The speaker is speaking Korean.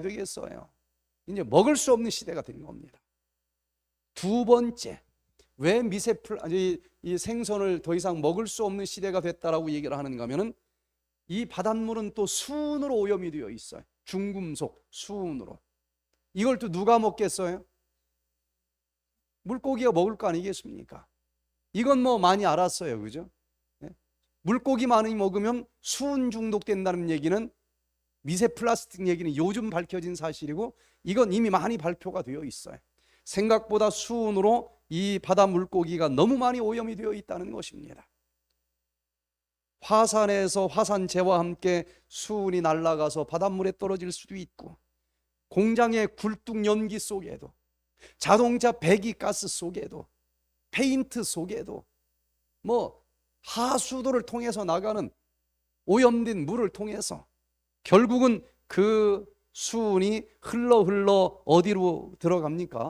되겠어요. 이제 먹을 수 없는 시대가 된 겁니다. 두 번째, 왜 미세플 아니 이 생선을 더 이상 먹을 수 없는 시대가 됐다라고 얘기를 하는가 하면은 이 바닷물은 또 수은으로 오염이 되어 있어요. 중금속, 수은으로. 이걸 또 누가 먹겠어요? 물고기가 먹을 거 아니겠습니까? 이건 뭐 많이 알았어요. 그죠? 예? 물고기 많이 먹으면 수은 중독된다는 얘기는 미세 플라스틱 얘기는 요즘 밝혀진 사실이고 이건 이미 많이 발표가 되어 있어요. 생각보다 수은으로 이 바다 물고기가 너무 많이 오염이 되어 있다는 것입니다. 화산에서 화산재와 함께 수은이 날아가서 바닷물에 떨어질 수도 있고 공장의 굴뚝 연기 속에도 자동차 배기 가스 속에도 페인트 속에도 뭐 하수도를 통해서 나가는 오염된 물을 통해서 결국은 그 수은이 흘러 흘러 어디로 들어갑니까?